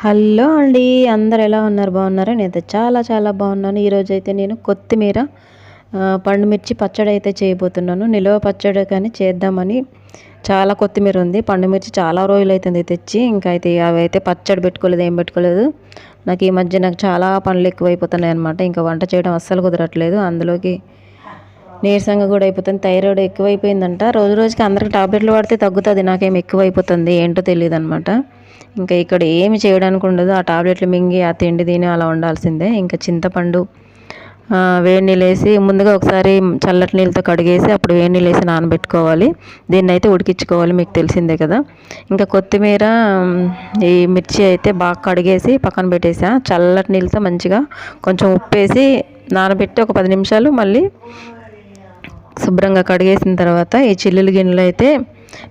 Hello అండి అందరు ఎలా ఉన్నారు? బాగున్నారా? నేనైతే చాలా చాలా బాగున్నాను. ఈరోజు అయితే నేను కొత్తిమీర పండు మిర్చి పచ్చడి అయితే చేయబోతున్నాను. నిలవ పచ్చడి కానీ చేద్దామని చాలా కొత్తిమీర ఉంది. పండు మిర్చి చాలా రోజులు అవుతుంది తెచ్చి ఇంకా అయితే అవి అయితే పచ్చడి పెట్టుకోలేదు ఏం పెట్టుకోలేదు. నాకు ఈ మధ్య నాకు చాలా పనులు ఎక్కువైపోతున్నాయి అనమాట ఇంకా వంట చేయడం అస్సలు కుదరట్లేదు. అందులోకి నీరసంగా కూడా అయిపోతుంది థైరాయిడ్ ఎక్కువైపోయిందంట. రోజు రోజుకి అందరికి టాబ్లెట్లు వాడితే తగ్గుతుంది నాకేం ఎక్కువైపోతుంది ఏంటో తెలియదు అనమాట ఇంకా ఇక్కడ ఏమి చేయడానికి ఉండదు ఆ టాబ్లెట్లు మింగి ఆ తిండి తిని అలా ఉండాల్సిందే. ఇంకా చింతపండు వేడి నీళ్ళు వేసి ముందుగా ఒకసారి చల్లటి నీళ్ళతో కడిగేసి అప్పుడు వేడి నీళ్ళు వేసి నానబెట్టుకోవాలి. దీన్ని అయితే ఉడికించుకోవాలి మీకు తెలిసిందే కదా. ఇంకా కొత్తిమీర ఈ మిర్చి అయితే బాగా కడిగేసి పక్కన పెట్టేసా. చల్లటి నీళ్ళతో మంచిగా కొంచెం ఉప్పు వేసి నానబెట్టి ఒక పది నిమిషాలు మళ్ళీ శుభ్రంగా కడిగేసిన తర్వాత ఈ చిల్లులు గిన్నెలు అయితే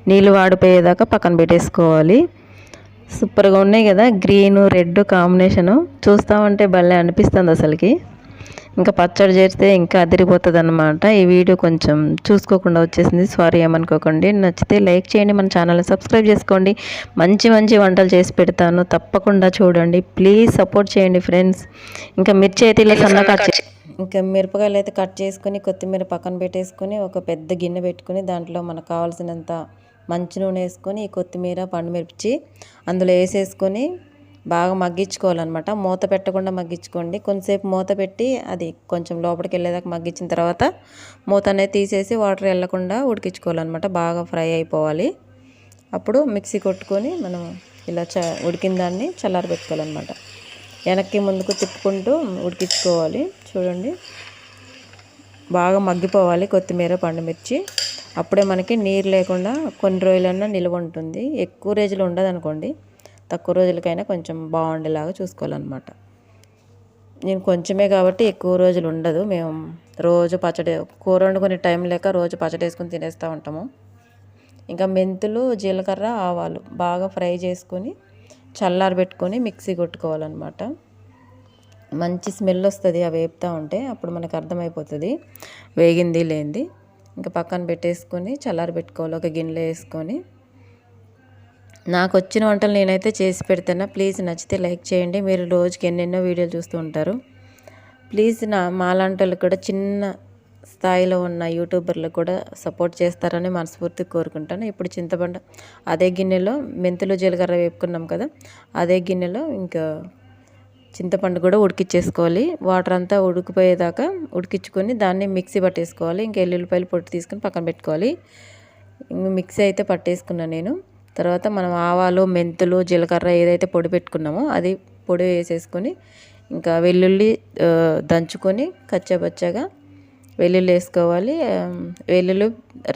నీళ్ళు వాడిపోయేదాకా పక్కన పెట్టేసుకోవాలి. సూపర్గా ఉన్నాయి కదా గ్రీన్ రెడ్ కాంబినేషను. చూస్తామంటే భలే అనిపిస్తుంది అసలుకి. ఇంకా పచ్చడి చేస్తే ఇంకా అదిరిపోతుంది అనమాట ఈ వీడియో కొంచెం చూసుకోకుండా వచ్చేసింది. సారీ ఏమనుకోకండి. నచ్చితే లైక్ చేయండి మన ఛానల్ని సబ్స్క్రైబ్ చేసుకోండి. మంచి మంచి వంటలు చేసి పెడతాను. తప్పకుండా చూడండి. ప్లీజ్ సపోర్ట్ చేయండి ఫ్రెండ్స్ ఇంకా మిర్చి అయితే ఇలా సన్న ఇంకా మిరపకాయలు అయితే కట్ చేసుకొని కొత్తిమీర పక్కన పెట్టేసుకొని ఒక పెద్ద గిన్నె పెట్టుకొని దాంట్లో మనకు కావాల్సినంత మంచి నూనె వేసుకొని ఈ కొత్తిమీర పండుమిర్చి అందులో వేసేసుకొని బాగా మగ్గించుకోవాలన్నమాట. మూత పెట్టకుండా మగ్గించుకోండి. కొంతసేపు మూత పెట్టి అది కొంచెం లోపలికి వెళ్ళేదాకా మగ్గించిన తర్వాత మూత అనేది తీసేసి వాటర్ వెళ్ళకుండా ఉడికించుకోవాలన్నమాట. బాగా ఫ్రై అయిపోవాలి. అప్పుడు మిక్సీ కొట్టుకొని మనం ఇలా చ ఉడికిన దాన్ని చల్లారబెట్టుకోవాలన్నమాట. వెనక్కి ముందుకు తిప్పుకుంటూ ఉడికించుకోవాలి. చూడండి. బాగా మగ్గిపోవాలి కొత్తిమీర పండుమిర్చి. అప్పుడే మనకి నీరు లేకుండా కొన్ని రోజులన్నా నిల్వ ఉంటుంది. ఎక్కువ రోజులు ఉండదు అనుకోండి తక్కువ రోజులకైనా కొంచెం బాగుండేలాగా చూసుకోవాలన్నమాట. నేను కొంచెమే కాబట్టి ఎక్కువ రోజులు ఉండదు. మేము రోజు పచ్చడి కూర వండుకునే టైం లేక రోజు పచ్చడి వేసుకుని తినేస్తూ ఉంటాము. ఇంకా మెంతులు జీలకర్ర ఆవాలు బాగా ఫ్రై చేసుకొని చల్లారబెట్టుకొని మిక్సీ కొట్టుకోవాలన్నమాట. మంచి స్మెల్ వస్తుంది అవి వేపుతూ ఉంటే అప్పుడు మనకు అర్థమైపోతుంది వేగింది లేనిది. ఇంకా పక్కన పెట్టేసుకొని చల్లారి పెట్టుకోవాలి ఒక గిన్నెలో వేసుకొని. నాకు వచ్చిన వంటలు నేనైతే చేసి పెడతాను. ప్లీజ్ నచ్చితే లైక్ చేయండి. మీరు రోజుకి ఎన్నెన్నో వీడియోలు చూస్తూ ఉంటారు. ప్లీజ్ నా మాలాంటి వాళ్ళు కూడా చిన్న స్థాయిలో ఉన్న యూట్యూబర్లు కూడా సపోర్ట్ చేస్తారని మనస్ఫూర్తి కోరుకుంటాను. ఇప్పుడు చింతపండు అదే గిన్నెలో మెంతులు జీలకర్ర వేపుకున్నాం కదా అదే గిన్నెలో ఇంకా చింతపండు కూడా ఉడికిచ్చేసుకోవాలి. వాటర్ అంతా ఉడికిపోయేదాకా ఉడికించుకొని దాన్ని మిక్సీ పట్టేసుకోవాలి. ఇంకా ఎల్లుల్లిపాయలు పొట్టు తీసుకొని పక్కన పెట్టుకోవాలి. మిక్సీ అయితే పట్టేసుకున్నాను నేను. తర్వాత మనం ఆవాలు మెంతులు జీలకర్ర ఏదైతే పొడి పెట్టుకున్నామో అది పొడి వేసేసుకొని ఇంకా వెల్లుల్లి దంచుకొని కచ్చాపచ్చగా వెల్లుల్లి వేసుకోవాలి వెల్లుల్లి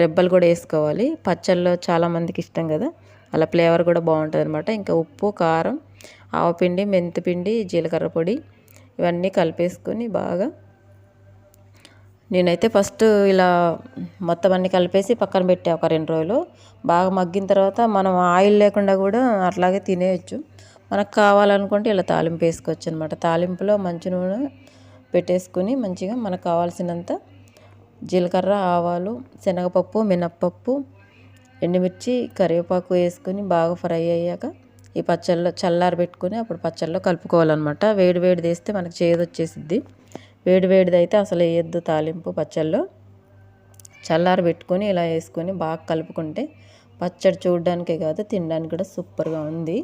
రెబ్బలు కూడా వేసుకోవాలి. పచ్చళ్ళు చాలామందికి ఇష్టం కదా అలా ఫ్లేవర్ కూడా బాగుంటుంది అనమాట ఇంకా ఉప్పు కారం ఆవపిండి మెంతిపిండి జీలకర్ర పొడి ఇవన్నీ కలిపేసుకొని బాగా నేనైతే ఫస్ట్ ఇలా మొత్తం అన్నీ కలిపేసి పక్కన పెట్టా ఒక రెండు రోజులు. బాగా మగ్గిన తర్వాత మనం ఆయిల్ లేకుండా కూడా అట్లాగే తినేయచ్చు. మనకు కావాలనుకుంటే ఇలా తాలింపు వేసుకోవచ్చు అనమాట తాలింపులో మంచి నూనె పెట్టేసుకుని మంచిగా మనకు కావాల్సినంత జీలకర్ర ఆవాలు శనగపప్పు మినప్పప్పు ఎండుమిర్చి కరివేపాకు వేసుకొని బాగా ఫ్రై అయ్యాక ఈ పచ్చళ్ళలో చల్లారి పెట్టుకొని అప్పుడు పచ్చళ్ళలో కలుపుకోవాలన్నమాట. వేడి వేడిది వేస్తే మనకు చేదు వచ్చేసిద్ది. వేడి వేడిది అయితే అసలు వేయద్దు తాలింపు పచ్చళ్ళలో చల్లారి పెట్టుకొని ఇలా వేసుకొని బాగా కలుపుకుంటే పచ్చడి చూడడానికే కాదు తినడానికి కూడా సూపర్గా ఉంది.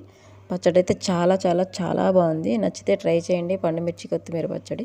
పచ్చడి అయితే చాలా చాలా చాలా బాగుంది. నచ్చితే ట్రై చేయండి. పండుమిర్చి కొత్తిమీర పచ్చడి.